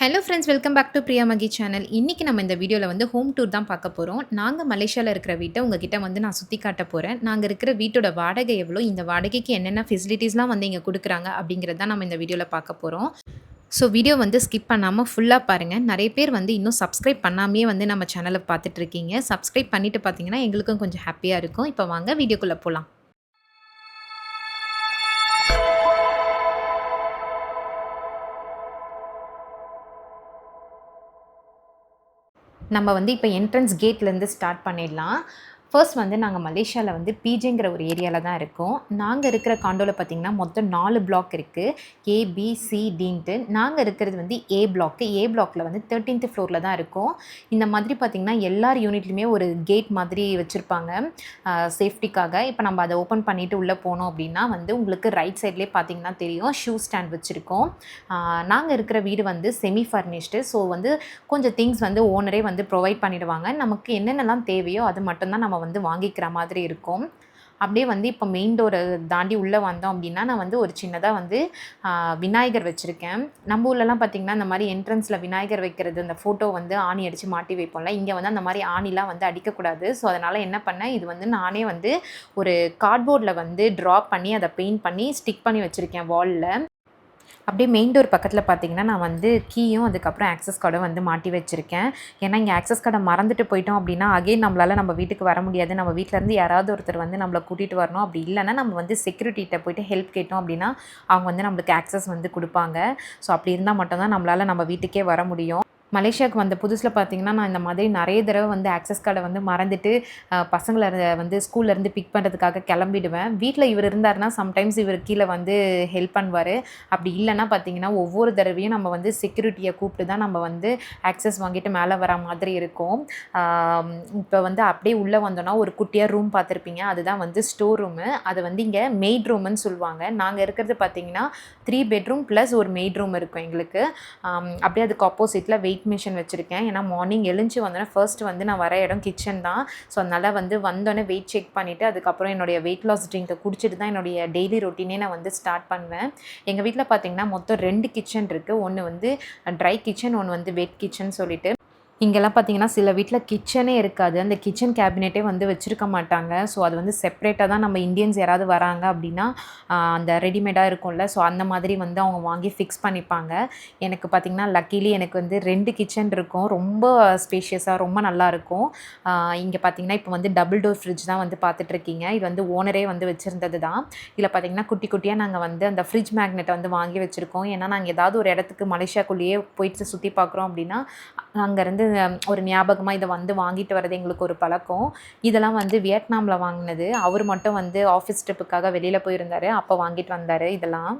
Hello friends welcome back to Priya Magi channel இன்றைக்கி நம்ம இந்த வீடியோவில் வந்து ஹோம் டூர் தான் பார்க்க போகிறோம் நாங்கள் மலேசியாவில் இருக்கிற வீட்டை உங்ககிட்ட வந்து நான் சுற்றி காட்ட போகிறேன் நாங்கள் இருக்கிற வீட்டோட வாடகை எவ்வளோ? இந்த வாடகைக்கு என்னென்ன ஃபெசிலிட்டிஸ்லாம் வந்து இங்கே கொடுக்குறாங்க அப்படிங்கிறது தான் நம்ம இந்த வீடியோவில் பார்க்க போகிறோம் ஸோ வீடியோ வந்து ஸ்கிப் பண்ணாமல் ஃபுல்லாக பாருங்கள் நிறைய பேர் வந்து இன்னும் சப்ஸ்கிரைப் பண்ணாமே வந்து நம்ம சேனலை பார்த்துட்ருக்கீங்க சப்ஸ்கிரைப் பண்ணிவிட்டு பார்த்தீங்கன்னா எங்களுக்கும் கொஞ்சம் ஹாப்பியாக இருக்கும். இப்போ வாங்க வீடியோக்குள்ளே போகலாம் நம்ம வந்து இப்போ என்ட்ரன்ஸ் கேட்லேருந்து ஸ்டார்ட் பண்ணிடலாம். ஃபர்ஸ்ட் வந்து நாங்கள் மலேசியாவில் வந்து பிஜேங்கிற ஒரு ஏரியாவில் தான் இருக்கோம். நாங்கள் இருக்கிற காண்டோவில் பார்த்திங்கன்னா மொத்தம் நாலு பிளாக் இருக்குது ஏபிசிடின்ட்டு நாங்கள் இருக்கிறது வந்து ஏ பிளாக்கு ஏ பிளாக்கில் வந்து தேர்ட்டீன்த் ஃப்ளோரில் தான் இருக்கும். இந்த மாதிரி பார்த்திங்கன்னா எல்லார் யூனிட்லையுமே ஒரு கேட் மாதிரி வச்சுருப்பாங்க. சேஃப்டிக்காக இப்போ நம்ம அதை ஓப்பன் பண்ணிவிட்டு உள்ளே போனோம் அப்படின்னா வந்து உங்களுக்கு ரைட் சைட்லேயே பார்த்திங்கன்னா தெரியும். ஷூ ஸ்டாண்ட் வச்சுருக்கோம். நாங்கள் இருக்கிற வீடு வந்து செமி ஃபர்னிஷ்டு ஸோ வந்து கொஞ்சம் திங்ஸ் வந்து ஓனரே வந்து ப்ரொவைட் பண்ணிவிடுவாங்க நமக்கு என்னென்னலாம் தேவையோ அது மட்டும்தான் நம்ம வந்து வாங்கிக்கிற மாதிரி இருக்கும். அப்படியே வந்து இப்போ மெயின் டோரை தாண்டி உள்ளே வந்தோம் அப்படின்னா நான் வந்து ஒரு சின்னதாக வந்து விநாயகர் வச்சுருக்கேன். நம்ம ஊர்லலாம் பார்த்திங்கன்னா இந்த மாதிரி என்ட்ரன்ஸில் விநாயகர் வைக்கிறது அந்த ஃபோட்டோ வந்து ஆணி அடித்து மாட்டி வைப்போம்ல இங்கே வந்து அந்த மாதிரி ஆணிலாம் வந்து அடிக்கக்கூடாது. ஸோ அதனால் என்ன பண்ணேன் இது வந்து நானே வந்து ஒரு கார்ட்போர்டில் வந்து ட்ரா பண்ணி அதை பெயிண்ட் பண்ணி ஸ்டிக் பண்ணி வச்சுருக்கேன் வாலில் அப்படியே மெயின் டோர் பக்கத்தில் பார்த்தீங்கன்னா நான் வந்து கீயும் அதுக்கப்புறம் ஆக்சஸ் கார்டும் வந்து மாட்டி வச்சுருக்கேன். ஏன்னா இங்கே ஆக்சஸ் கார்டை மறந்துட்டு போயிட்டோம் அப்படின்னா அகைன் நம்மளால் நம்ம வீட்டுக்கு வர முடியாது. நம்ம வீட்டிலேருந்து யாராவது ஒருத்தர் வந்து நம்மளை கூட்டிகிட்டு வரணும். அப்படி இல்லைன்னா நம்ம வந்து செக்யூரிட்டிகிட்ட போயிட்டு ஹெல்ப் கேட்டோம் அப்படின்னா அவங்க வந்து நம்மளுக்கு ஆக்சஸ் வந்து கொடுப்பாங்க. ஸோ அப்படி இருந்தால் மட்டும்தான் நம்மளால் நம்ம வீட்டுக்கே வர முடியும். மலேசியாவுக்கு வந்த புதுசில் பார்த்தீங்கன்னா நான் இந்த மாதிரி நிறைய தடவை வந்து ஆக்சஸ் கார்டை வந்து மறந்துட்டு பசங்களை வந்து ஸ்கூல்லேருந்து பிக் பண்ணுறதுக்காக கிளம்பிடுவேன். வீட்டில் இவர் இருந்தாருன்னா சம்டைம்ஸ் இவர் கீழே வந்து ஹெல்ப் பண்ணுவார். அப்படி இல்லைன்னா பார்த்தீங்கன்னா ஒவ்வொரு தடவையும் நம்ம வந்து செக்யூரிட்டியை கூப்பிட்டு தான் நம்ம வந்து ஆக்சஸ் வாங்கிட்டு மேலே வர மாதிரி இருக்கும். இப்போ வந்து அப்படியே உள்ளே வந்தோன்னா ஒரு குட்டியாக ரூம் பார்த்துருப்பீங்க அதுதான் வந்து ஸ்டோர் ரூமு அது வந்து இங்கே மெய்ட் ரூம்னு சொல்லுவாங்க. நாங்கள் இருக்கிறது பார்த்தீங்கன்னா த்ரீ பெட்ரூம் ப்ளஸ் ஒரு மெய்ட் ரூம் இருக்கும் எங்களுக்கு. அப்படியே அதுக்கு ஆப்போசிட்டில் வெயிட் மிஷின் வச்சுருக்கேன். ஏன்னா மார்னிங் எழுஞ்சி வந்தோடனே ஃபர்ஸ்ட் வந்து நான் வர இடம் கிச்சன் தான். ஸோ அதனால் வந்து வந்தோடனே வெயிட் செக் பண்ணிவிட்டு அதுக்கப்புறம் என்னுடைய வெயிட் லாஸ் ட்ரிங்கை குடிச்சிட்டு தான் என்னுடைய டெய்லி ரொட்டீனே நான் வந்து ஸ்டார்ட் பண்ணுவேன். எங்கள் வீட்டில் பார்த்தீங்கன்னா மொத்தம் ரெண்டு கிச்சன் இருக்குது ஒன்று வந்து ட்ரை கிச்சன் ஒன்று வந்து வெட் கிச்சன் சொல்லிட்டு. இங்கெல்லாம் பார்த்தீங்கன்னா சில வீட்டில் கிச்சனே இருக்காது. அந்த கிச்சன் கேபினெட்டே வந்து வச்சுருக்க மாட்டாங்க. ஸோ அது வந்து செப்ரேட்டாக தான் நம்ம இந்தியன்ஸ் யாராவது வராங்க அப்படின்னா அந்த ரெடிமேடாக இருக்கும்ல. ஸோ அந்த மாதிரி வந்து அவங்க வாங்கி ஃபிக்ஸ் பண்ணிப்பாங்க. எனக்கு பார்த்திங்கன்னா லக்கிலி எனக்கு வந்து ரெண்டு கிச்சன் இருக்கும். ரொம்ப ஸ்பேஷியஸாக ரொம்ப நல்லாயிருக்கும் இங்கே பார்த்திங்கன்னா இப்போ வந்து டபுள் டோர் ஃப்ரிட்ஜ் தான் வந்து பார்த்துட்ருக்கீங்க இது வந்து ஓனரே வந்து வச்சுருந்தது தான். இதில் பார்த்திங்கன்னா குட்டி குட்டியாக நாங்கள் வந்து அந்த ஃப்ரிட்ஜ் மேக்னெட்டை வந்து வாங்கி வச்சுருக்கோம். ஏன்னா நாங்கள் ஏதாவது ஒரு இடத்துக்கு மலேசியாக்குள்ளேயே போயிட்டு சுற்றி பார்க்குறோம் அப்படின்னா அங்கேருந்து ஒரு ஞாபகமாக இதை வந்து வாங்கிட்டு வர்றது எங்களுக்கு ஒரு பழக்கம். இதெல்லாம் வந்து வியட்நாமில் வாங்கினது. அவர் மட்டும் வந்து ஆஃபீஸ் ட்ரிப்புக்காக வெளியில் போயிருந்தார். அப்போ வாங்கிட்டு வந்தார் இதெல்லாம்.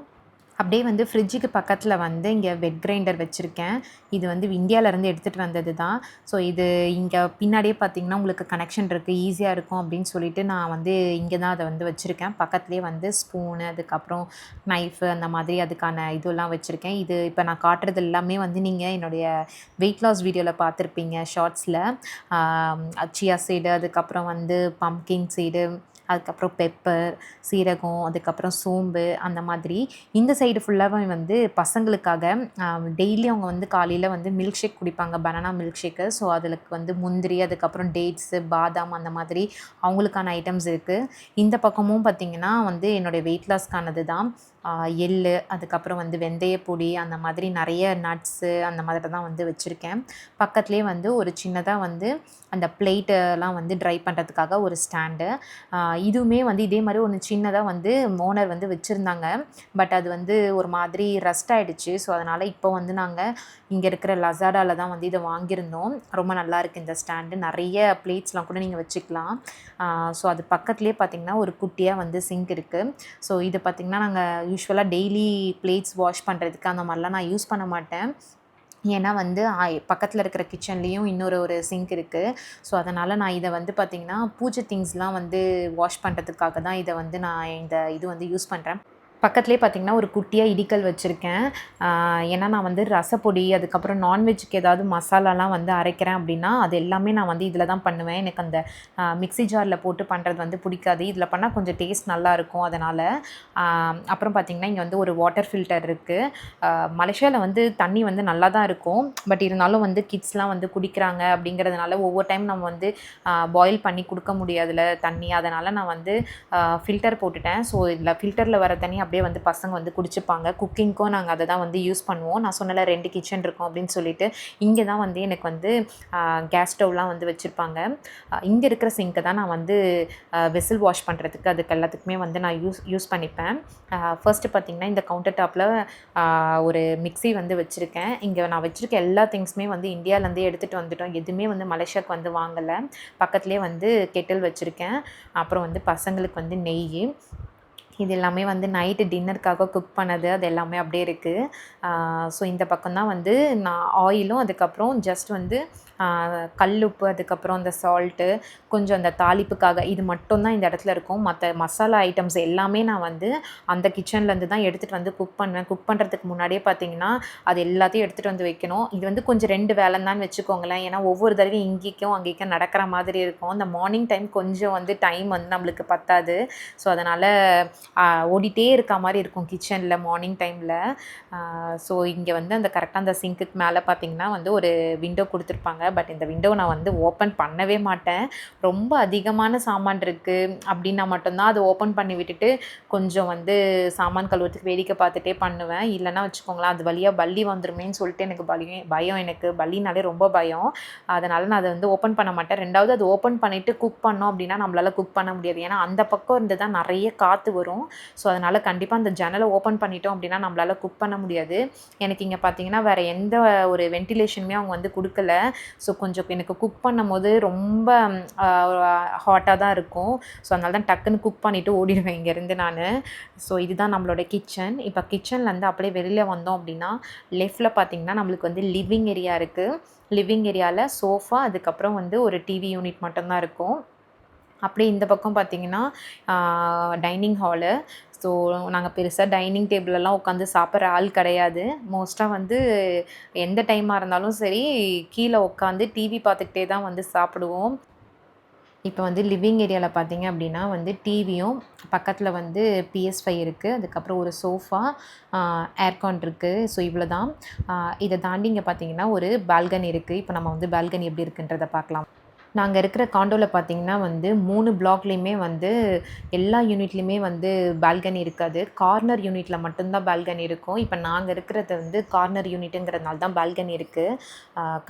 அப்படியே வந்து ஃப்ரிட்ஜுக்கு பக்கத்தில் வந்து இங்கே வெட் கிரைண்டர் வச்சுருக்கேன். இது வந்து இந்தியாவிலேருந்து எடுத்துகிட்டு வந்தது தான். ஸோ இது இங்கே பின்னாடியே பார்த்திங்கன்னா உங்களுக்கு கனெக்ஷன் இருக்குது ஈஸியாக இருக்கும் அப்படின்னு சொல்லிட்டு நான் வந்து இங்கே தான் அதை வந்து வச்சுருக்கேன். பக்கத்துலேயே வந்து ஸ்பூனு அதுக்கப்புறம் நைஃபு அந்த மாதிரி அதுக்கான இதெல்லாம் வச்சுருக்கேன். இது இப்போ நான் காட்டுறது எல்லாமே வந்து நீங்கள் என்னுடைய வெயிட் லாஸ் வீடியோவில் பார்த்துருப்பீங்க ஷார்ட்ஸில் சியா சைடு அதுக்கப்புறம் வந்து பம்கின் சைடு அதுக்கப்புறம் பெப்பர் சீரகம் அதுக்கப்புறம் சோம்பு அந்த மாதிரி. இந்த சைடு ஃபுல்லாகவே வந்து பசங்களுக்காக டெய்லி அவங்க வந்து காலையில் வந்து மில்க் ஷேக் குடிப்பாங்க பனானா மில்க் ஷேக்கு ஸோ அதில் வந்து முந்திரி அதுக்கப்புறம் டேட்ஸு பாதாம் அந்த மாதிரி அவங்களுக்கான ஐட்டம்ஸ் இருக்குது இந்த பக்கமும் பார்த்திங்கன்னா வந்து என்னுடைய வெயிட் லாஸ்க்கானது தான் எள் அதுக்கப்புறம் வந்து வெந்தயப்பொடி அந்த மாதிரி நிறைய நட்ஸு அந்த மாதிரி தான் வந்து வச்சுருக்கேன். பக்கத்துலேயே வந்து ஒரு சின்னதாக வந்து அந்த பிளேட்டெல்லாம் வந்து ட்ரை பண்ணுறதுக்காக ஒரு ஸ்டாண்டு இதுவுமே வந்து இதே மாதிரி ஒன்று சின்னதாக வந்து ஓனர் வந்து வச்சுருந்தாங்க. பட் அது வந்து ஒரு மாதிரி ரஸ்ட் ஆகிடுச்சு ஸோ அதனால் இப்போ வந்து நாங்கள் இங்கே இருக்கிற லசாடாவில் தான் வந்து இதை வாங்கியிருந்தோம். ரொம்ப நல்லா இருக்குது இந்த ஸ்டாண்டு நிறைய பிளேட்ஸ்லாம் கூட நீங்கள் வச்சுக்கலாம். ஸோ அது பக்கத்துலேயே பார்த்திங்கன்னா ஒரு குட்டியாக வந்து சிங்க் இருக்குது ஸோ இது பார்த்திங்கன்னா நாங்கள் யூஸ்வலாக டெய்லி பிளேட்ஸ் வாஷ் பண்ணுறதுக்கு அந்த மாதிரிலாம் நான் யூஸ் பண்ண மாட்டேன். ஏன்னா வந்து பக்கத்தில் இருக்கிற கிச்சன்லேயும் இன்னொரு ஒரு சிங்க் இருக்குது ஸோ அதனால் நான் இதை வந்து பார்த்திங்கன்னா பூஜை திங்ஸ்லாம் வந்து வாஷ் பண்ணுறதுக்காக தான் இதை வந்து நான் இந்த இது வந்து யூஸ் பண்ணுறேன் பக்கத்துலேயே பார்த்தீங்கன்னா ஒரு குட்டியாக இடிக்கல் வச்சுருக்கேன். ஏன்னா நான் வந்து ரசப்பொடி அதுக்கப்புறம் நான்வெஜ்ஜுக்கு ஏதாவது மசாலாலாம் வந்து அரைக்கிறேன் அப்படின்னா அது எல்லாமே நான் வந்து இதில் தான் பண்ணுவேன். எனக்கு அந்த மிக்ஸி ஜாரில் போட்டு பண்ணுறது வந்து பிடிக்காது. இதில் பண்ணால் கொஞ்சம் டேஸ்ட் நல்லாயிருக்கும் அதனால். அப்புறம் பார்த்திங்கன்னா இங்கே வந்து ஒரு வாட்டர் ஃபில்டர் இருக்குது மலேசியாவில் வந்து தண்ணி வந்து நல்லா தான் இருக்கும். பட் இருந்தாலும் வந்து கிட்ஸ்லாம் வந்து குடிக்கிறாங்க அப்படிங்கிறதுனால ஒவ்வொரு டைம் நம்ம வந்து பாயில் பண்ணி கொடுக்க முடியாதுல தண்ணி. அதனால் நான் வந்து ஃபில்டர் போட்டுட்டேன். ஸோ இதில் ஃபில்டரில் வர தண்ணி அப்படியே வந்து பசங்க வந்து குடிச்சுப்பாங்க. குக்கிங்க்கும் நாங்கள் அதை தான் வந்து யூஸ் பண்ணுவோம். நான் சொன்னல ரெண்டு கிச்சன் இருக்கும் அப்படின்னு சொல்லிட்டு. இங்கே தான் வந்து எனக்கு வந்து கேஸ் ஸ்டவ்லாம் வந்து வச்சுருப்பாங்க. இங்கே இருக்கிற சிங்க்கை தான் நான் வந்து வெசில் வாஷ் பண்ணுறதுக்கு அதுக்கு எல்லாத்துக்குமே வந்து நான் யூஸ் யூஸ் பண்ணிப்பேன். ஃபர்ஸ்ட்டு பார்த்திங்கன்னா இந்த கவுண்டர் டாப்பில் ஒரு மிக்ஸி வந்து வச்சுருக்கேன். இங்கே நான் வச்சுருக்க எல்லா திங்ஸுமே வந்து இந்தியாவிலேருந்தே எடுத்துகிட்டு வந்துட்டோம். எதுவுமே வந்து மலேசியாவுக்கு வந்து வாங்கலை. பக்கத்துலேயே வந்து கெட்டில் வச்சுருக்கேன். அப்புறம் வந்து பசங்களுக்கு வந்து நெய். இது எல்லாமே வந்து நைட்டு டின்னருக்காக குக் பண்ணது அது எல்லாமே அப்படியே இருக்குது ஸோ இந்த பக்கம் தான் வந்து நான் ஆயிலும் அதுக்கப்புறம் ஜஸ்ட் வந்து கல்லுப்பு அதுக்கப்புறம் அந்த சால்ட்டு கொஞ்சம் அந்த தாளிப்புக்காக இது மட்டும்தான் இந்த இடத்துல இருக்கும். மற்ற மசாலா ஐட்டம்ஸ் எல்லாமே நான் வந்து அந்த கிச்சன்லேருந்து தான் எடுத்துகிட்டு வந்து குக் பண்ணுவேன். குக் பண்ணுறதுக்கு முன்னாடியே பார்த்தீங்கன்னா அது எல்லாத்தையும் எடுத்துகிட்டு வந்து வைக்கணும். இது வந்து கொஞ்சம் ரெண்டு வேலை தான் வச்சுக்கோங்களேன். ஏன்னா ஒவ்வொரு தடவையும் இங்கேக்கும் அங்கேக்கும் நடக்கிற மாதிரி இருக்கும். அந்த மார்னிங் டைம் கொஞ்சம் வந்து டைம் வந்து நம்மளுக்கு பத்தாது. ஸோ அதனால் ஓடிட்டே இருக்க மாதிரி இருக்கும் கிச்சனில் மார்னிங் டைமில் ஸோ இங்கே வந்து அந்த கரெக்டாக அந்த சிங்க்குக்கு மேலே பார்த்தீங்கன்னா வந்து ஒரு விண்டோ கொடுத்துருப்பாங்க. பட் இந்த விண்டோ நான் வந்து ஓப்பன் பண்ணவே மாட்டேன். ரொம்ப அதிகமான சாமான் இருக்குது அப்படின்னா மட்டும்தான் அதை ஓப்பன் பண்ணி விட்டுட்டு கொஞ்சம் வந்து சாமான் கழுவுறதுக்கு வேடிக்கை பார்த்துட்டே பண்ணுவேன். இல்லைன்னா வச்சுக்கோங்களேன் அது வழியாக பள்ளி வந்துருமேன்னு சொல்லிட்டு எனக்கு பலி பயம் எனக்கு. பள்ளினாலே ரொம்ப பயம். அதனால் நான் அதை வந்து ஓப்பன் பண்ண மாட்டேன். ரெண்டாவது அது ஓப்பன் பண்ணிவிட்டு குக் பண்ணோம் அப்படின்னா நம்மளால் குக் பண்ண முடியாது. ஏன்னா அந்த பக்கம் இருந்து தான் நிறைய காற்று வரும். ஸோ அதனால் கண்டிப்பாக அந்த ஜன்னலை ஓப்பன் பண்ணிட்டோம் அப்படின்னா நம்மளால் குக் பண்ண முடியாது. எனக்கு இங்கே பார்த்தீங்கன்னா வேறு எந்த ஒரு வென்டிலேஷனுமே அவங்க வந்து கொடுக்கல. ஸோ கொஞ்சம் எனக்கு குக் பண்ணும்போது ரொம்ப ஹாட்டாக தான் இருக்கும். ஸோ அதனால தான் டக்குன்னு குக் பண்ணிவிட்டு ஓடிடுவேன் இங்கேருந்து நான். ஸோ இதுதான் நம்மளோட கிச்சன் இப்போ கிச்சன்லேருந்து அப்படியே வெளியில் வந்தோம் அப்படின்னா லெஃப்டில் பார்த்தீங்கன்னா நம்மளுக்கு வந்து லிவிங் ஏரியா இருக்குது லிவிங் ஏரியாவில் சோஃபா அதுக்கப்புறம் வந்து ஒரு டிவி யூனிட் மட்டும்தான் இருக்கும். அப்படியே இந்த பக்கம் பார்த்தீங்கன்னா டைனிங் ஹாலு ஸோ நாங்கள் பெருசாக டைனிங் டேபிளெல்லாம் உட்காந்து சாப்பிட்ற ஆள் கிடையாது. மோஸ்ட்டாக வந்து எந்த டைமாக இருந்தாலும் சரி கீழே உட்காந்து டிவி பார்த்துக்கிட்டே தான் வந்து சாப்பிடுவோம். இப்போ வந்து லிவிங் ஏரியாவில் பார்த்தீங்க அப்படின்னா வந்து டிவியும் பக்கத்தில் வந்து பிஎஸ் ஃபைவ் இருக்குது அதுக்கப்புறம் ஒரு சோஃபா ஏர்கான் இருக்குது ஸோ இவ்வளோ தான் இதை தாண்டி இங்கே பார்த்தீங்கன்னா ஒரு பால்கனி இருக்குது இப்போ நம்ம வந்து பால்கனி எப்படி இருக்குன்றதை பார்க்கலாம். நாங்கள் இருக்கிற காண்டோவில் பார்த்தீங்கன்னா வந்து மூணு பிளாக்லேயுமே வந்து எல்லா யூனிட்லேயுமே வந்து பால்கனி இருக்காது. கார்னர் யூனிட்டில் மட்டும்தான் பால்கனி இருக்கும். இப்போ நாங்கள் இருக்கிறது வந்து கார்னர் யூனிட்டுங்கிறதுனால தான் பால்கனி இருக்குது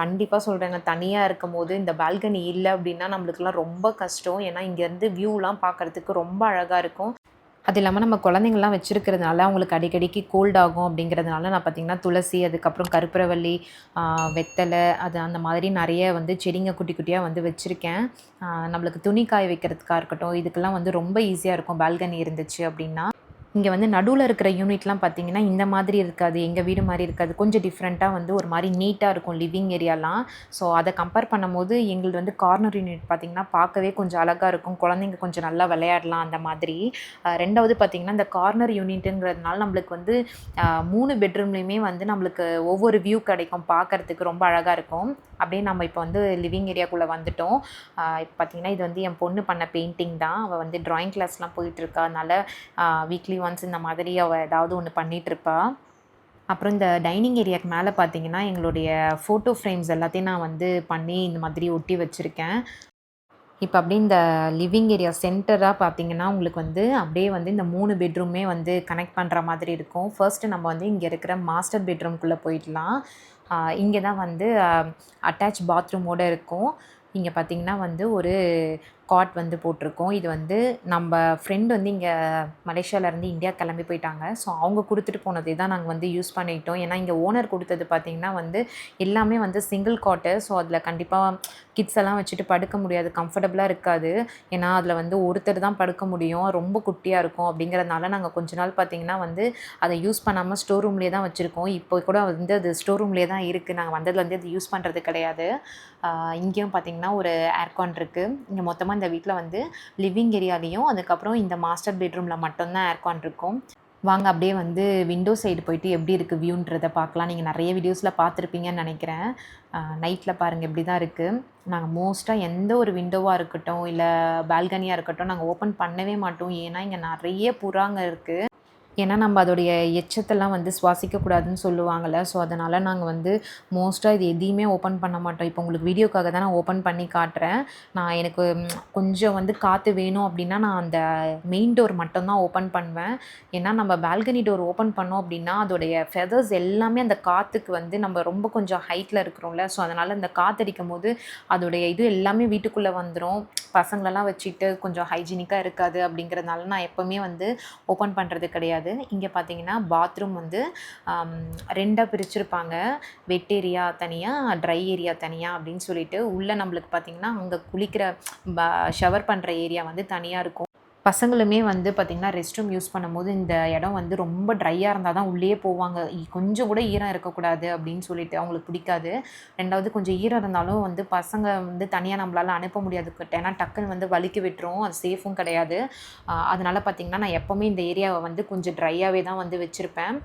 கண்டிப்பாக சொல்கிறேங்க தனியாக இருக்கும் போது இந்த பால்கனி இல்லை அப்படின்னா நம்மளுக்குலாம் ரொம்ப கஷ்டம். ஏன்னா இங்கேருந்து வியூலாம் பார்க்குறதுக்கு ரொம்ப அழகாக இருக்கும். அது இல்லாமல் நம்ம குழந்தைங்கள்லாம் வச்சுருக்கிறதுனால அவங்களுக்கு அடிக்கடிக்கு கோல்ட் ஆகும் அப்படிங்கிறதுனால நான் பார்த்திங்கன்னா துளசி அதுக்கப்புறம் கருப்பரவள்ளி வெத்தலை அது அந்த மாதிரி நிறைய வந்து செடிங்க குட்டி குட்டியாக வந்து வச்சுருக்கேன். நம்மளுக்கு துணி காய வைக்கிறதுக்காக இருக்கட்டும் இதுக்கெல்லாம் வந்து ரொம்ப ஈஸியாக இருக்கும். பால்கனி இருந்துச்சு அப்படின்னா இங்கே வந்து நடுவில் இருக்கிற யூனிட்லாம் பார்த்தீங்கன்னா இந்த மாதிரி இருக்காது எங்கள் வீடு மாதிரி இருக்காது. கொஞ்சம் டிஃப்ரெண்ட்டாக வந்து ஒரு மாதிரி நீட்டாக இருக்கும் லிவிங் ஏரியாலாம் ஸோ அதை கம்பேர் பண்ணும்போது எங்களது வந்து கார்னர் யூனிட் பார்த்திங்கன்னா பார்க்கவே கொஞ்சம் அழகாக இருக்கும். குழந்தைங்க கொஞ்சம் நல்லா விளையாடலாம் அந்த மாதிரி. ரெண்டாவது பார்த்திங்கன்னா இந்த கார்னர் யூனிட்டுங்கிறதுனால நம்மளுக்கு வந்து மூணு பெட்ரூம்லேயுமே வந்து நம்மளுக்கு ஒவ்வொரு வியூ கிடைக்கும் பார்க்குறதுக்கு ரொம்ப அழகாக இருக்கும். அப்படியே நம்ம இப்போ வந்து லிவிங் ஏரியாக்குள்ளே வந்துட்டோம். இப்போ பார்த்திங்கன்னா இது வந்து என் பொண்ணு பண்ண பெயிண்டிங் தான். அவள் வந்து ட்ராயிங் கிளாஸ்லாம் போயிட்டுருக்கா அதனால் வீக்லி ஒன்ஸ் இந்த மாதிரி அவள் ஏதாவது ஒன்று பண்ணிகிட்ருப்பா அப்புறம் இந்த டைனிங் ஏரியாவுக்கு மேலே பார்த்தீங்கன்னா எங்களுடைய ஃபோட்டோ ஃப்ரேம்ஸ் எல்லாத்தையும் நான் வந்து பண்ணி இந்த மாதிரி ஒட்டி வச்சுருக்கேன். இப்போ அப்படியே இந்த லிவிங் ஏரியா சென்டராக பார்த்தீங்கன்னா உங்களுக்கு வந்து அப்படியே வந்து இந்த மூணு பெட்ரூமே வந்து கனெக்ட் பண்ணுற மாதிரி இருக்கும். ஃபர்ஸ்ட்டு நம்ம வந்து இங்கே இருக்கிற மாஸ்டர் பெட்ரூம்குள்ளே போயிடலாம். இங்கே தான் வந்து அட்டாச் பாத்ரூமோடு இருக்கும். இங்கே பார்த்திங்கன்னா வந்து ஒரு காட் வந்து போட்டிருக்கோம். இது வந்து நம்ம ஃப்ரெண்ட் வந்து இங்கே மலேசியாவிலேருந்து இந்தியா கிளம்பி போயிட்டாங்க. ஸோ அவங்க கொடுத்துட்டு போனதே தான் நாங்கள் வந்து யூஸ் பண்ணிட்டோம். ஏன்னா இங்கே ஓனர் கொடுத்தது பார்த்திங்கன்னா வந்து எல்லாமே வந்து சிங்கிள் காட்டு ஸோ அதில் கண்டிப்பாக கிட்ஸ் எல்லாம் வச்சுட்டு படுக்க முடியாது. கம்ஃபர்டபுளாக இருக்காது. ஏன்னா அதில் வந்து ஒருத்தர் தான் படுக்க முடியும். ரொம்ப குட்டியாக இருக்கும் அப்படிங்கிறதுனால நாங்கள் கொஞ்ச நாள் பார்த்திங்கன்னா வந்து அதை யூஸ் பண்ணாமல் ஸ்டோர் ரூம்லேயே தான் வச்சுருக்கோம். இப்போ கூட வந்து அது ஸ்டோர் ரூம்லேயே தான் இருக்குது நாங்கள் வந்ததுலேருந்து அது யூஸ் பண்ணுறது கிடையாது. இங்கேயும் பார்த்திங்கன்னா ஒரு ஏர்கான் இருக்குது இங்கே மொத்தமாக இந்த வீட்டில் வந்து லிவிங் ஏரியாலேயும் அதுக்கப்புறம் இந்த மாஸ்டர் பெட்ரூமில் மட்டும்தான் ஏர்கான் இருக்கும். வாங்க அப்படியே வந்து விண்டோ சைடு போயிட்டு எப்படி இருக்குது வியூன்றதை பார்க்கலாம். நீங்கள் நிறைய வீடியோஸில் பார்த்துருப்பீங்கன்னு நினைக்கிறேன். நைட்டில் பாருங்கள் இப்படி தான் இருக்குது நாங்கள் மோஸ்ட்டாக எந்த ஒரு விண்டோவாக இருக்கட்டும் இல்லை பால்கனியாக இருக்கட்டும் நாங்கள் ஓப்பன் பண்ணவே மாட்டோம். ஏன்னா இங்கே நிறைய புறாங்க இருக்குது ஏன்னா நம்ம அதோடைய எச்சத்தெல்லாம் வந்து சுவாசிக்கக்கூடாதுன்னு சொல்லுவாங்கள்ல ஸோ அதனால் நாங்கள் வந்து மோஸ்ட்டாக இது எதையுமே ஓப்பன் பண்ண மாட்டோம். இப்போ உங்களுக்கு வீடியோக்காக தான் நான் ஓப்பன் பண்ணி காட்டுறேன். நான் எனக்கு கொஞ்சம் வந்து காற்று வேணும் அப்படின்னா நான் அந்த மெயின் டோர் மட்டும்தான் ஓப்பன் பண்ணுவேன். ஏன்னா நம்ம பால்கனி டோர் ஓப்பன் பண்ணோம் அப்படின்னா அதோடைய ஃபெதர்ஸ் எல்லாமே அந்த காற்றுக்கு வந்து நம்ம ரொம்ப கொஞ்சம் ஹைட்டில் இருக்கிறோம்ல. ஸோ அதனால் அந்த காற்றடிக்கும் போது அதோடைய இது எல்லாமே வீட்டுக்குள்ளே வந்துடும் பசங்களெல்லாம் வச்சுட்டு கொஞ்சம் ஹைஜீனிக்காக இருக்காது அப்படிங்கிறதுனால நான் எப்போவுமே வந்து ஓப்பன் பண்ணுறது கிடையாது. இங்கே பார்த்தீங்கன்னா பாத்ரூம் வந்து ரெண்டாக பிரிச்சிருப்பாங்க. வெட் ஏரியா தனியாக ட்ரை ஏரியா தனியாக அப்படின்னு சொல்லிட்டு உள்ளே நம்மளுக்கு பார்த்தீங்கன்னா அங்கே குளிக்கிற ஷவர் பண்ணுற ஏரியா வந்து தனியாக இருக்கும். பசங்களுமே வந்து பார்த்திங்கன்னா ரெஸ்ட் ரூம் யூஸ் பண்ணும்போது இந்த இடம் வந்து ரொம்ப ட்ரையாக இருந்தால் தான் உள்ளே போவாங்க. கொஞ்சம் கூட ஈரம் இருக்கக்கூடாது அப்படின்னு சொல்லிட்டு அவங்களுக்கு பிடிக்காது. ரெண்டாவது கொஞ்சம் ஈரம் இருந்தாலும் வந்து பசங்க வந்து தனியாக நம்மளால் அனுப்ப முடியாது. ஏன்னா டக்குன்னு வந்து வலிக்கு விட்டுரும். அது சேஃபும் கிடையாது. அதனால் பார்த்திங்கன்னா நான் எப்போவுமே இந்த ஏரியாவை வந்து கொஞ்சம் ட்ரையாகவே தான் வந்து வச்சுருப்பேன்.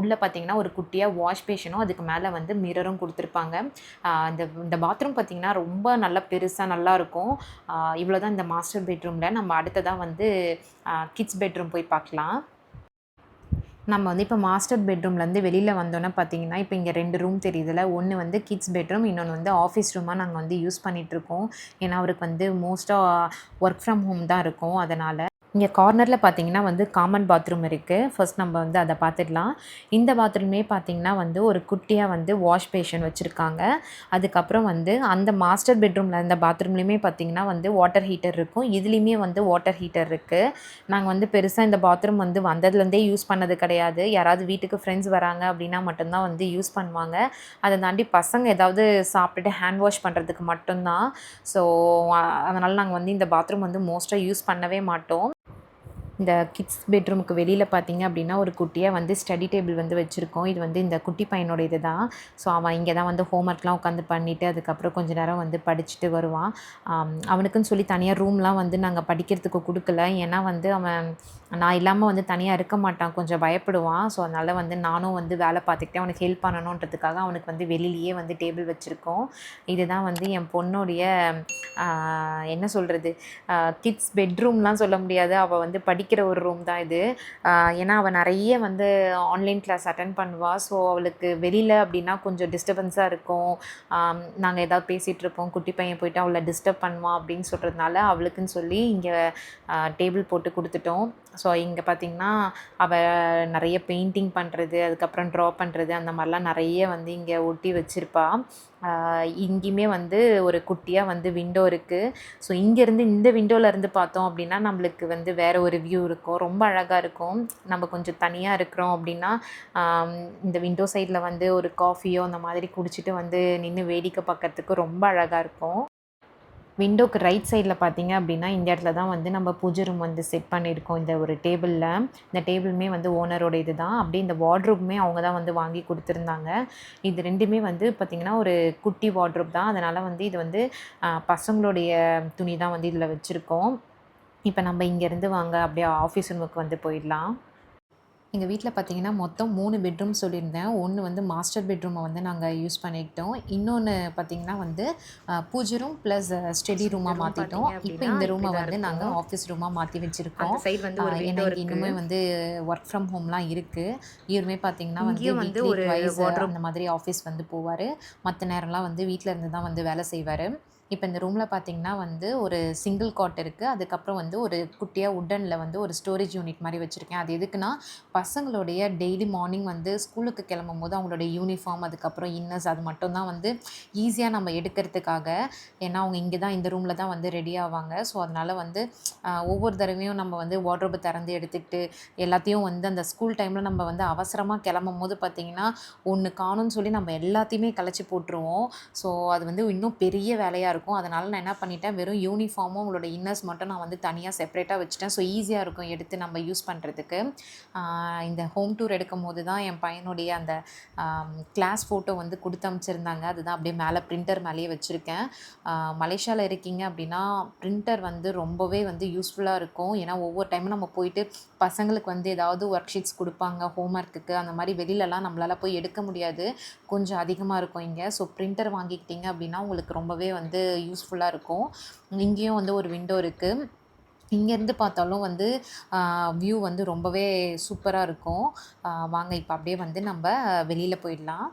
உள்ளே பார்த்திங்கன்னா ஒரு குட்டியாக வாஷ் பேஷனும் அதுக்கு மேலே வந்து மிரரும் கொடுத்துருப்பாங்க. இந்த இந்த பாத்ரூம் பார்த்திங்கன்னா ரொம்ப நல்லா பெருசாக நல்லாயிருக்கும் இவ்வளோ தான் இந்த மாஸ்டர் பெட்ரூமில் நம்ம அடுத்ததாக வந்து வந்து கிட்ஸ் பெட்ரூம் போய் பார்க்கலாம். நம்ம வந்து இப்போ மாஸ்டர் பெட்ரூம்லேருந்து வெளியில் வந்தோன்னே பார்த்தீங்கன்னா இப்போ இங்கே ரெண்டு ரூம் தெரியுதுல. ஒன்று வந்து கிட்ஸ் பெட்ரூம் இன்னொன்று வந்து ஆஃபீஸ் ரூமாக நாங்கள் வந்து யூஸ் பண்ணிகிட்ருக்கோம் ஏன்னா அவருக்கு வந்து மோஸ்ட்டாக ஒர்க் ஃப்ரம் ஹோம் தான் இருக்கும். அதனால் இங்கே கார்னரில் பார்த்தீங்கன்னா வந்து காமன் பாத்ரூம் இருக்குது ஃபர்ஸ்ட் நம்ம வந்து அதை பார்த்துடலாம் இந்த பாத்ரூமே பார்த்தீங்கன்னா வந்து ஒரு குட்டியாக வந்து வாஷ் பேஷன் வச்சுருக்காங்க. அதுக்கப்புறம் வந்து அந்த மாஸ்டர் பெட்ரூமில் இருந்த பாத்ரூம்லேயுமே பார்த்தீங்கன்னா வந்து வாட்டர் ஹீட்டர் இருக்கும். இதுலேயுமே வந்து வாட்டர் ஹீட்டர் இருக்குது நாங்கள் வந்து பெருசாக இந்த பாத்ரூம் வந்து வந்ததுலேருந்தே யூஸ் பண்ணது கிடையாது. யாராவது வீட்டுக்கு ஃப்ரெண்ட்ஸ் வராங்க அப்படின்னா மட்டும்தான் வந்து யூஸ் பண்ணுவாங்க. அதை தாண்டி பசங்க ஏதாவது சாப்பிட்டுட்டு ஹேண்ட் வாஷ் பண்ணுறதுக்கு மட்டும்தான். ஸோ அதனால் நாங்கள் வந்து இந்த பாத்ரூம் வந்து மோஸ்ட்டாக யூஸ் பண்ணவே மாட்டோம். இந்த கிட்ஸ் பெட்ரூமுக்கு வெளியில் பார்த்தீங்க அப்படின்னா ஒரு குட்டியாக வந்து ஸ்டடி டேபிள் வந்து வச்சுருக்கோம். இது வந்து இந்த குட்டி பையனோட இது தான் ஸோ அவன் இங்கே தான் வந்து ஹோம்ஒர்க்லாம் உட்காந்து பண்ணிவிட்டு அதுக்கப்புறம் கொஞ்ச நேரம் வந்து படிச்சுட்டு வருவான். அவனுக்குன்னு சொல்லி தனியாக ரூம்லாம் வந்து நாங்கள் படிக்கிறதுக்கு கொடுக்கல. ஏன்னா வந்து அவன் நான் இல்லாமல் வந்து தனியாக இருக்க மாட்டான். கொஞ்சம் பயப்படுவான். ஸோ அதனால் வந்து நானும் வந்து வேலை பார்த்துக்கிட்டே அவனுக்கு ஹெல்ப் பண்ணணுன்றதுக்காக அவனுக்கு வந்து வெளியிலேயே வந்து டேபிள் வச்சுருக்கோம். இதுதான் வந்து என் பொண்ணுடைய என்ன சொல்கிறது கிட்ஸ் பெட்ரூம்லாம் சொல்ல முடியாது. அவள் வந்து படிக்கிற ஒரு ரூம் தான் இது. ஏன்னா அவள் நிறைய வந்து ஆன்லைன் கிளாஸ் அட்டன் பண்ணுவாள் ஸோ அவளுக்கு வெளியில் அப்படின்னா கொஞ்சம் டிஸ்டர்பன்ஸாக இருக்கும். நாங்கள் ஏதாவது பேசிகிட்டு இருப்போம். குட்டி பையன் போயிட்டு அவளை டிஸ்டர்ப் பண்ணுவான் அப்படின்னு சொல்கிறதுனால அவளுக்குன்னு சொல்லி இங்கே டேபிள் போட்டு கொடுத்துட்டோம். ஸோ இங்கே பார்த்திங்கன்னா அவள் நிறைய பெயிண்டிங் பண்ணுறது அதுக்கப்புறம் ட்ரா பண்ணுறது அந்த மாதிரிலாம் நிறைய வந்து இங்கே ஒட்டி வச்சுருப்பா. இங்கேயுமே வந்து ஒரு குட்டியாக வந்து விண்டோ இருக்குது ஸோ இங்கேருந்து இந்த விண்டோவில் இருந்து பார்த்தோம் அப்படின்னா நம்மளுக்கு வந்து வேறு ஒரு வியூ இருக்கும். ரொம்ப அழகாக இருக்கும். நம்ம கொஞ்சம் தனியாக இருக்கிறோம் அப்படின்னா இந்த விண்டோ சைடில் வந்து ஒரு காஃபியோ அந்த மாதிரி குடிச்சிட்டு வந்து நின்று வேடிக்கை பார்க்கறதுக்கு ரொம்ப அழகாக இருக்கும். விண்டோக்கு ரைட் சைடில் பார்த்தீங்க அப்படின்னா இந்த இடத்துல தான் வந்து நம்ம பூஜை ரூம் வந்து செட் பண்ணியிருக்கோம். இந்த ஒரு டேபிளில் இந்த டேபிளுமே வந்து ஓனரோட இது தான் அப்படியே இந்த வார்ட்ரூப்புமே அவங்க தான் வந்து வாங்கி கொடுத்துருந்தாங்க. இது ரெண்டுமே வந்து பார்த்திங்கன்னா ஒரு குட்டி வார்ட்ரூப் தான். அதனால் வந்து இது வந்து பசங்களுடைய துணி தான் வந்து இதில் வச்சுருக்கோம். இப்போ நம்ம இங்கேருந்து வாங்க அப்படியே ஆஃபீஸ் ரூமுக்கு வந்து போயிடலாம். எங்கள் வீட்டில் பார்த்தீங்கன்னா மொத்தம் மூணு பெட்ரூம் சொல்லியிருந்தேன். ஒன்று வந்து மாஸ்டர் பெட்ரூமை வந்து நாங்கள் யூஸ் பண்ணிக்கிட்டோம். இன்னொன்று பார்த்தீங்கன்னா வந்து பூஜை ரூம் ப்ளஸ் ஸ்டடி ரூமாக மாற்றிட்டோம் இப்போ இந்த ரூமை வந்து நாங்கள். ஆஃபீஸ் ரூமாக மாற்றி வச்சுருக்கோம். ஏன்னா இன்னுமே வந்து ஒர்க் ஃப்ரம் ஹோம்லாம் இருக்குது இவருமே பார்த்தீங்கன்னா வந்து வந்து ஒரு. அந்த மாதிரி ஆஃபீஸ் வந்து போவார். மற்ற நேரம்லாம் வந்து வீட்டில் இருந்து தான் வந்து வேலை செய்வார். இப்போ இந்த ரூமில் பார்த்தீங்கன்னா வந்து ஒரு சிங்கிள் காட் இருக்குது அதுக்கப்புறம் வந்து ஒரு குட்டியாக உட்டனில் வந்து ஒரு ஸ்டோரேஜ் யூனிட் மாதிரி வச்சுருக்கேன். அது எதுக்குன்னா பசங்களுடைய டெய்லி மார்னிங் வந்து ஸ்கூலுக்கு கிளம்பும் போது அவங்களோட யூனிஃபார்ம் அதுக்கப்புறம் இன்னர்ஸ் அது மட்டும் தான் வந்து ஈஸியாக நம்ம எடுக்கிறதுக்காக. ஏன்னா அவங்க இங்கே தான் இந்த ரூமில் தான் வந்து ரெடி ஆவாங்க. ஸோ அதனால் வந்து ஒவ்வொரு தடவையும் நம்ம வந்து வாட்ரோப்பை திறந்து எடுத்துக்கிட்டு எல்லாத்தையும் வந்து அந்த ஸ்கூல் டைமில் நம்ம வந்து அவசரமாக கிளம்பும் போது பார்த்திங்கன்னா ஒன்று காணும்னு சொல்லி நம்ம எல்லாத்தையுமே கலைச்சி போட்டுருவோம். ஸோ அது வந்து இன்னும் பெரிய வேலையாக இருக்கும் இருக்கும். அதனால் நான் என்ன பண்ணிட்டேன் வெறும் யூனிஃபார்மும் உங்களோட இன்னர்ஸ் மட்டும் நான் வந்து தனியாக செப்பரேட்டாக வச்சுட்டேன். ஸோ ஈஸியாக இருக்கும் எடுத்து நம்ம யூஸ் பண்ணுறதுக்கு இந்த ஹோம் டூர் எடுக்கும் போது தான் என் பையனுடைய அந்த கிளாஸ் ஃபோட்டோ வந்து கொடுத்து அனுப்பிச்சிருந்தாங்க அதுதான் அப்படியே மேலே பிரிண்டர் மேலேயே வச்சுருக்கேன். மலேசியாவில் இருக்கீங்க அப்படின்னா பிரிண்டர் வந்து ரொம்பவே வந்து யூஸ்ஃபுல்லாக இருக்கும். ஏன்னா ஒவ்வொரு டைமும் நம்ம போயிட்டு பசங்களுக்கு வந்து ஏதாவது ஒர்க் ஷீட்ஸ் கொடுப்பாங்க ஹோம் ஒர்க்குக்கு அந்த மாதிரி வெளியிலலாம் நம்மளால் போய் எடுக்க முடியாது. கொஞ்சம் அதிகமாக இருக்கும் இங்கே. ஸோ பிரிண்டர் வாங்கிக்கிட்டிங்க அப்படின்னா உங்களுக்கு ரொம்பவே வந்து யூஸ்ஃபுல்லாக இருக்கும். இங்கேயும் வந்து ஒரு விண்டோ இருக்குது இங்கேருந்து பார்த்தாலும் வந்து வியூ வந்து ரொம்பவே சூப்பராக இருக்கும். வாங்க இப்போ அப்படியே வந்து நம்ம வெளியில் போயிடலாம்.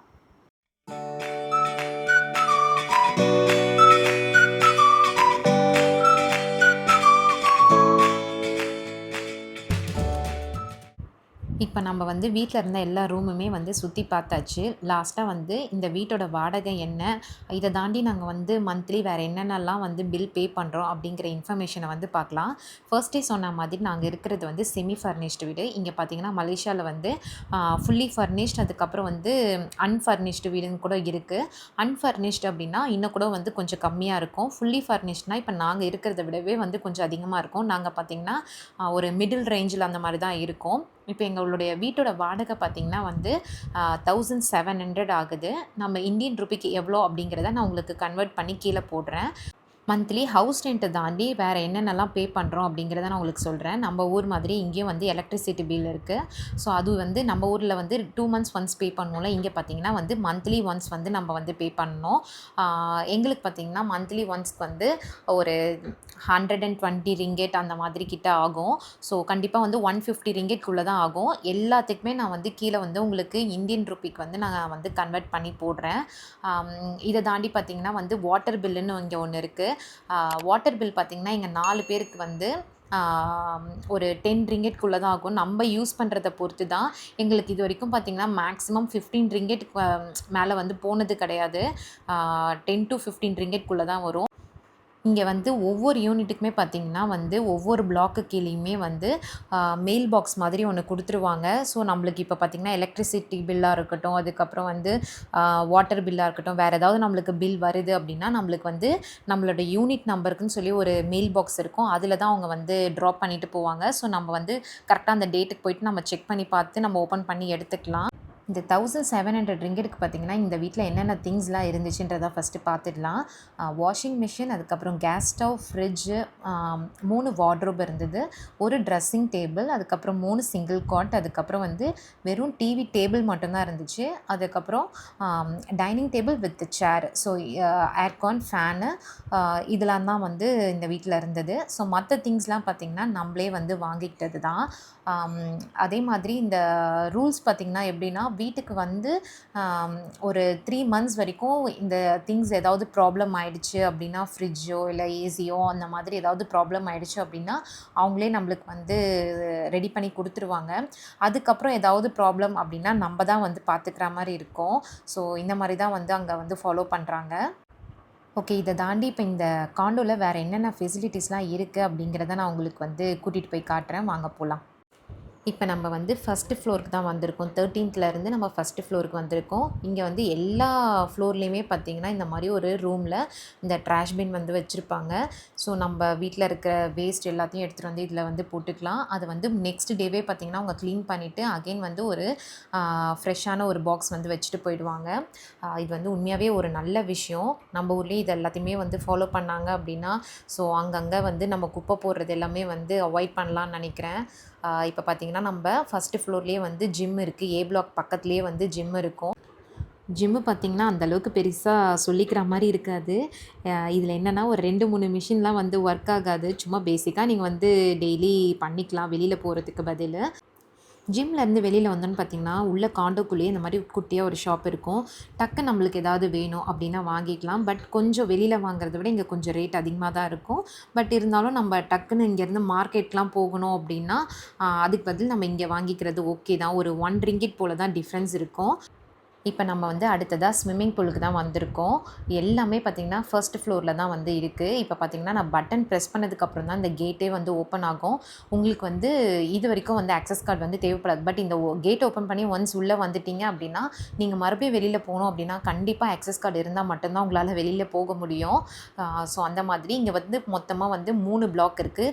இப்போ நம்ம வந்து வீட்டில் இருந்த எல்லா ரூமுமே வந்து சுற்றி பார்த்தாச்சு. லாஸ்ட்டாக வந்து இந்த வீட்டோட வாடகை என்ன? இதை தாண்டி நாங்கள் வந்து மந்த்லி வேறு என்னென்னலாம் வந்து பில் பே பண்ணுறோம் அப்படிங்கிற இன்ஃபர்மேஷனை வந்து பார்க்கலாம். ஃபர்ஸ்டே சொன்ன மாதிரி நாங்கள் இருக்கிறது வந்து செமி ஃபர்னிஷ்டு வீடு. இங்கே பார்த்தீங்கன்னா மலேசியாவில் வந்து ஃபுல்லி ஃபர்னிஷ்ட் அதுக்கப்புறம் வந்து அன்ஃபர்னிஷ்டு வீடுன்னு கூட இருக்குது அன்ஃபர்னிஷ்டு அப்படின்னா இன்னும் கூட வந்து கொஞ்சம் கம்மியாக இருக்கும். ஃபுல்லி ஃபர்னிஷ்ட்னால் இப்போ நாங்கள் இருக்கிறத விடவே வந்து கொஞ்சம் அதிகமாக இருக்கும். நாங்கள் பார்த்திங்கன்னா ஒரு மிடில் ரேஞ்சில் அந்த மாதிரி தான் இருக்கும். இப்போ எங்களுடைய வீட்டோட வாடகை பார்த்திங்கன்னா வந்து தௌசண்ட் செவன் ஹண்ட்ரட் ஆகுது. நம்ம இந்தியன் ருபிக்கு எவ்வளோ அப்படிங்கிறத நான் உங்களுக்கு கன்வெர்ட் பண்ணி கீழே போடுறேன். மந்த்லி ஹவுஸ் ரெண்ட்டை தாண்டி வேறு என்னென்னலாம் பே பண்ணுறோம் அப்படிங்கிறத நான் உங்களுக்கு சொல்கிறேன் நம்ம ஊர் மாதிரி இங்கேயும் வந்து எலக்ட்ரிசிட்டி பில் இருக்குது ஸோ அது வந்து நம்ம ஊரில் வந்து டூ மந்த்ஸ் ஒன்ஸ் பே பண்ணுவோம்ல இங்கே பார்த்திங்கன்னா வந்து மந்த்லி ஒன்ஸ் வந்து நம்ம வந்து பே பண்ணணும். எங்களுக்கு பார்த்திங்கன்னா மந்த்லி ஒன்ஸ்க்கு வந்து ஒரு ஹண்ட்ரட் அண்ட் டுவெண்ட்டி ரிங்கெட் அந்த மாதிரி கிட்ட ஆகும். ஸோ கண்டிப்பாக வந்து ஒன் ஃபிஃப்டி ரிங்கெட்குள்ளே தான் ஆகும். எல்லாத்துக்குமே நான் வந்து கீழே வந்து உங்களுக்கு இந்தியன் ருப்பிக்கு வந்து நான் வந்து கன்வெர்ட் பண்ணி போடுறேன். இதை தாண்டி பார்த்திங்கன்னா வந்து வாட்டர் பில்லுன்னு இங்கே ஒன்று இருக்குது வாட்டர் பில் பார்த்திங்கன்னா இங்கே நாலு பேருக்கு வந்து ஒரு டென் ரிங்கெட்குள்ளே தான் ஆகும். நம்ம யூஸ் பண்ணுறத பொறுத்து தான் எங்களுக்கு இது வரைக்கும் பார்த்திங்கன்னா மேக்ஸிமம் ஃபிஃப்டீன் ரிங்கெட் மேலே வந்து போனது கிடையாது. டென் டு ஃபிஃப்டீன் ரிங்கெட்குள்ளே தான் வரும். இங்கே வந்து ஒவ்வொரு யூனிட்டுக்குமே பார்த்திங்கன்னா வந்து ஒவ்வொரு பிளாக்கு கீழேயுமே வந்து மெயில் பாக்ஸ் மாதிரி ஒன்று கொடுத்துருவாங்க. ஸோ நம்மளுக்கு இப்போ பார்த்திங்கன்னா எலக்ட்ரிசிட்டி பில்லாக இருக்கட்டும் அதுக்கப்புறம் வந்து வாட்டர் பில்லாக இருக்கட்டும் வேறு ஏதாவது நம்மளுக்கு பில் வருது அப்படின்னா நம்மளுக்கு வந்து நம்மளோட யூனிட் நம்பருக்குன்னு சொல்லி ஒரு மெயில் பாக்ஸ் இருக்கும். அதில் தான் அவங்க வந்து ட்ராப் பண்ணிட்டு போவாங்க. ஸோ நம்ம வந்து கரெக்டாக அந்த டேட்டுக்கு போயிட்டு நம்ம செக் பண்ணி பார்த்து நம்ம ஓப்பன் பண்ணி எடுத்துக்கலாம். இந்த தௌசண்ட் செவன் ஹண்ட்ரட் ரிங்கெட்டுக்கு பார்த்திங்கன்னா இந்த வீட்டில் என்னென்ன திங்ஸ்லாம் இருந்துச்சுன்றதை ஃபஸ்ட்டு பார்த்துடலாம் வாஷிங் மிஷின் அதுக்கப்புறம் கேஸ் ஸ்டவ் ஃப்ரிட்ஜு மூணு வார்ட்ரோப் இருந்தது. ஒரு ட்ரெஸ்ஸிங் டேபிள் அதுக்கப்புறம் மூணு சிங்கிள் காட் அதுக்கப்புறம் வந்து வெறும் டிவி டேபிள் மட்டும்தான் இருந்துச்சு. அதுக்கப்புறம் dining table with chair so aircon fan இதெல்லாம் தான் வந்து இந்த வீட்டில் இருந்தது. ஸோ மற்ற திங்ஸ்லாம் பார்த்திங்கன்னா நம்மளே வந்து வாங்கிக்கிட்டது தான் அதே மாதிரி இந்த ரூல்ஸ் பார்த்திங்கன்னா எப்படின்னா வீட்டுக்கு வந்து ஒரு த்ரீ மந்த்ஸ் வரைக்கும் இந்த திங்ஸ் ஏதாவது ப்ராப்ளம் ஆகிடுச்சு அப்படின்னா ஃப்ரிட்ஜோ இல்லை ஏசியோ அந்த மாதிரி ஏதாவது ப்ராப்ளம் ஆகிடுச்சு அப்படின்னா அவங்களே நம்மளுக்கு வந்து ரெடி பண்ணி கொடுத்துருவாங்க. அதுக்கப்புறம் ஏதாவது ப்ராப்ளம் அப்படின்னா நம்ம தான் வந்து பார்த்துக்கிற மாதிரி இருக்கும். ஸோ இந்த மாதிரி தான் வந்து அங்கே வந்து ஃபாலோ பண்ணுறாங்க ஓகே இதை தாண்டி இப்போ இந்த காண்டோவில் வேறு என்னென்ன ஃபெசிலிட்டிஸ்லாம் இருக்குது அப்படிங்கிறத நான் உங்களுக்கு வந்து கூட்டிகிட்டு போய் காட்டுறேன். வாங்க போகலாம் இப்போ நம்ம வந்து ஃபஸ்ட்டு ஃப்ளோருக்கு தான் வந்திருக்கோம். தேர்ட்டீன்த்லேருந்து நம்ம ஃபஸ்ட்டு ஃப்ளோருக்கு வந்திருக்கோம். இங்கே வந்து எல்லா ஃப்ளோர்லேயுமே பார்த்திங்கன்னா இந்த மாதிரி ஒரு ரூமில் இந்த ட்ராஷ் பின் வந்து வச்சுருப்பாங்க. ஸோ நம்ம வீட்டில் இருக்கிற வேஸ்ட் எல்லாத்தையும் எடுத்துகிட்டு வந்து இதில் வந்து போட்டுக்கலாம். அது வந்து நெக்ஸ்ட் டேவே பார்த்திங்கன்னா அவங்க க்ளீன் பண்ணிவிட்டு அகெயின் வந்து ஒரு ஃப்ரெஷ்ஷான ஒரு பாக்ஸ் வந்து வச்சுட்டு போயிடுவாங்க. இது வந்து உண்மையாகவே ஒரு நல்ல விஷயம். நம்ம ஊர்லேயே இது எல்லாத்தையுமே வந்து ஃபாலோ பண்ணாங்க அப்படின்னா ஸோ அங்கங்கே வந்து நம்ம குப்பை போடுறது எல்லாமே வந்து அவாய்ட் பண்ணலான்னு நினைக்கிறேன். இப்போ பார்த்திங்கன்னா நம்ம ஃபஸ்ட்டு ஃப்ளோர்லேயே வந்து ஜிம் இருக்குது ஏ பிளாக் பக்கத்துலேயே வந்து ஜிம் இருக்கும். ஜிம்மு பார்த்திங்கன்னா அந்தளவுக்கு பெருசாக சொல்லிக்கிற மாதிரி இருக்காது. இதில் என்னென்னா ஒரு ரெண்டு மூணு மிஷின்லாம் வந்து ஒர்க் ஆகாது. சும்மா பேசிக்காக நீங்கள் வந்து டெய்லி பண்ணிக்கலாம். வெளியில் போகிறதுக்கு பதில். ஜிம்லேருந்து வெளியில் வந்தோன்னு பார்த்தீங்கன்னா உள்ள காண்டோக்குள்ளேயே இந்த மாதிரி குட்டியாக ஒரு ஷாப் இருக்கும். டக்கு நம்மளுக்கு ஏதாவது வேணும் அப்படின்னா வாங்கிக்கலாம். பட் கொஞ்சம் வெளியில் வாங்குறத விட இங்கே கொஞ்சம் ரேட் அதிகமாக தான் இருக்கும். பட் இருந்தாலும் நம்ம டக்குன்னு இங்கேருந்து மார்க்கெட்லாம் போகணும் அப்படின்னா அதுக்கு பதில் நம்ம இங்கே வாங்கிக்கிறது ஓகே தான். ஒரு ஒன் ரிங்கிட் போல் தான் டிஃப்ரென்ஸ் இருக்கும். இப்போ நம்ம வந்து அடுத்ததாக ஸ்விம்மிங் பூலுக்கு தான் வந்திருக்கோம். எல்லாமே பார்த்திங்கன்னா ஃபர்ஸ்ட் ஃப்ளோரில் தான் வந்து இருக்குது இப்போ பார்த்திங்கன்னா நான் பட்டன் ப்ரெஸ் பண்ணதுக்கப்புறம் தான் இந்த கேட்டே வந்து ஓப்பன் ஆகும். உங்களுக்கு வந்து இது வரைக்கும் வந்து அக்சஸ் கார்டு வந்து தேவைப்படாது. பட் இந்த கேட் ஓப்பன் பண்ணி ஒன்ஸ் உள்ளே வந்துட்டீங்க அப்படின்னா நீங்கள் மறுபடியும் வெளியில் போகணும் அப்படின்னா கண்டிப்பாக அக்சஸ் கார்டு இருந்தால் மட்டும்தான் உங்களால் வெளியில் போக முடியும். ஸோ அந்த மாதிரி இங்கே வந்து மொத்தமாக வந்து மூணு பிளாக் இருக்குது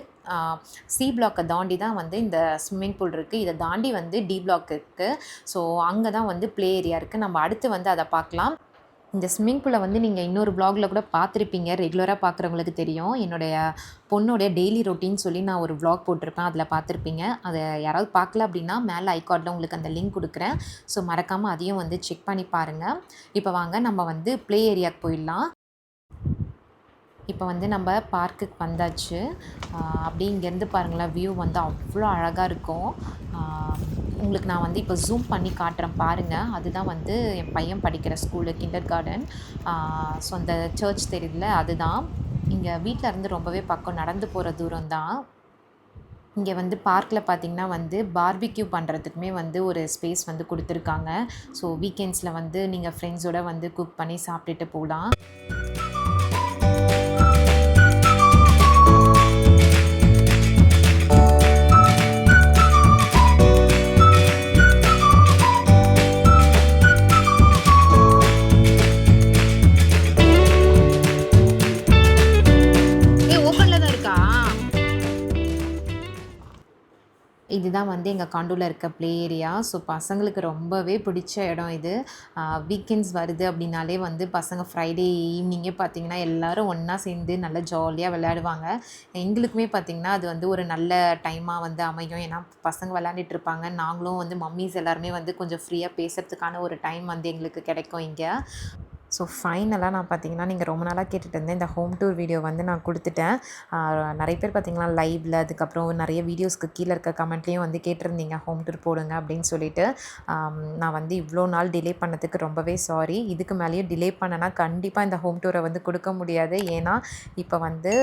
சி பிளாக்கை தாண்டி தான் வந்து இந்த ஸ்விம்மிங் பூல் இருக்குது இதை தாண்டி வந்து டி பிளாக் இருக்குது ஸோ அங்கே தான் வந்து ப்ளே ஏரியா இருக்குது நம்ம அடுத்து வந்து அதை பார்க்கலாம். இந்த ஸ்விம்மிங் பூலை வந்து நீங்கள் இன்னொரு வ்ளாகில் கூட பார்த்துருப்பீங்க. ரெகுலராக பார்க்குறவங்களுக்கு தெரியும். என்னுடைய பொண்ணுடைய டெய்லி ரொட்டீன் சொல்லி நான் ஒரு ப்ளாக் போட்டிருப்பேன். அதில் பார்த்துருப்பீங்க. அதை யாராவது பார்க்கல அப்படின்னா மேலே ஐகார்டில் உங்களுக்கு அந்த லிங்க் கொடுக்குறேன். ஸோ மறக்காமல் அதையும் வந்து செக் பண்ணி பாருங்கள் இப்போ வாங்க நம்ம வந்து ப்ளே ஏரியாவுக்கு போயிடலாம். இப்போ வந்து நம்ம பார்க்குக்கு வந்தாச்சு. அப்படியே இங்கேருந்து பாருங்களேன் வியூ வந்து அவ்வளோ அழகாக இருக்கும். உங்களுக்கு நான் வந்து இப்போ ஜூம் பண்ணி காட்டுறேன் பாருங்கள் அதுதான் வந்து என் பையன் படிக்கிற ஸ்கூலு கிண்டர் கார்டன் ஸோ அந்த சர்ச் தெரியுதுல அதுதான். இங்கே வீட்டில் இருந்து ரொம்பவே பக்கம் நடந்து போகிற தூரம் தான். இங்கே வந்து பார்க்கில் பார்த்தீங்கன்னா வந்து பார்பிக்யூ பண்ணுறதுக்குமே வந்து ஒரு ஸ்பேஸ் வந்து கொடுத்துருக்காங்க. ஸோ வீக்கெண்ட்ஸில் வந்து நீங்கள் ஃப்ரெண்ட்ஸோட வந்து குக் பண்ணி சாப்பிட்டுட்டு போகலாம். இதுதான் வந்து எங்கள் காண்டூவில் இருக்க ப்ளே ஏரியா ஸோ பசங்களுக்கு ரொம்பவே பிடிச்ச இடம் இது. வீக்கெண்ட்ஸ் வருது அப்படின்னாலே வந்து பசங்க ஃப்ரைடே ஈவினிங்கே பார்த்தீங்கன்னா எல்லோரும் ஒன்றா சேர்ந்து நல்லா ஜாலியாக விளையாடுவாங்க. எங்களுக்குமே பார்த்திங்கன்னா அது வந்து ஒரு நல்ல டைமாக வந்து அமையும். ஏன்னா பசங்க விளையாண்டுட்டு இருப்பாங்க. நாங்களும் வந்து மம்மீஸ் எல்லாருமே வந்து கொஞ்சம் ஃப்ரீயாக பேசுகிறதுக்கான ஒரு டைம் வந்து எங்களுக்கு கிடைக்கும் இங்கே. ஸோ ஃபைனலாக நான் பார்த்தீங்கன்னா நீங்கள் ரொம்ப நாளாக கேட்டுட்டு இருந்தேன் இந்த ஹோம் டூர் வீடியோ வந்து நான் கொடுத்துட்டேன். நிறைய பேர் பார்த்தீங்கன்னா லைவில் அதுக்கப்புறம் நிறைய வீடியோஸ்க்கு கீழே இருக்க கமெண்ட்லேயும் வந்து கேட்டிருந்தீங்க ஹோம் டூர் போடுங்க அப்படின்னு சொல்லிட்டு. நான் வந்து இவ்வளோ நாள் டிலே பண்ணதுக்கு ரொம்பவே சாரி இதுக்கு மேலேயும் டிலே பண்ணனா கண்டிப்பாக இந்த ஹோம் டூரை வந்து கொடுக்க முடியாது. ஏன்னா இப்போ வந்து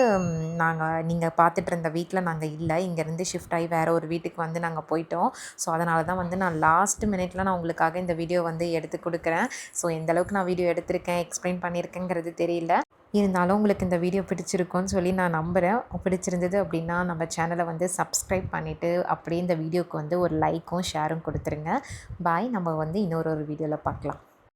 நாங்கள் நீங்கள் பார்த்துட்டு இருந்த வீட்டில் நாங்கள் இல்லை. இங்கேருந்து ஷிஃப்ட் ஆகி வேறு ஒரு வீட்டுக்கு வந்து நாங்கள் போயிட்டோம். ஸோ அதனால தான் வந்து நான் லாஸ்ட் மினிட்ல நான் உங்களுக்காக இந்த வீடியோ வந்து எடுத்து கொடுக்குறேன். ஸோ எந்த அளவுக்கு நான் வீடியோ எடுத்துருக்கேன் எக்ஸ்பிளைன் பண்ணியிருக்கேங்கிறது தெரியல. இருந்தாலும் உங்களுக்கு இந்த வீடியோ பிடிச்சிருக்கும்னு சொல்லி நான் நம்புகிறேன் பிடிச்சிருந்தது அப்படின்னா நம்ம சேனலை வந்து சப்ஸ்கிரைப் பண்ணிவிட்டு அப்படியே இந்த வீடியோக்கு வந்து ஒரு லைக்கும் ஷேரும் கொடுத்துருங்க. பாய் நம்ம வந்து இன்னொரு ஒரு வீடியோவில் பார்க்கலாம்.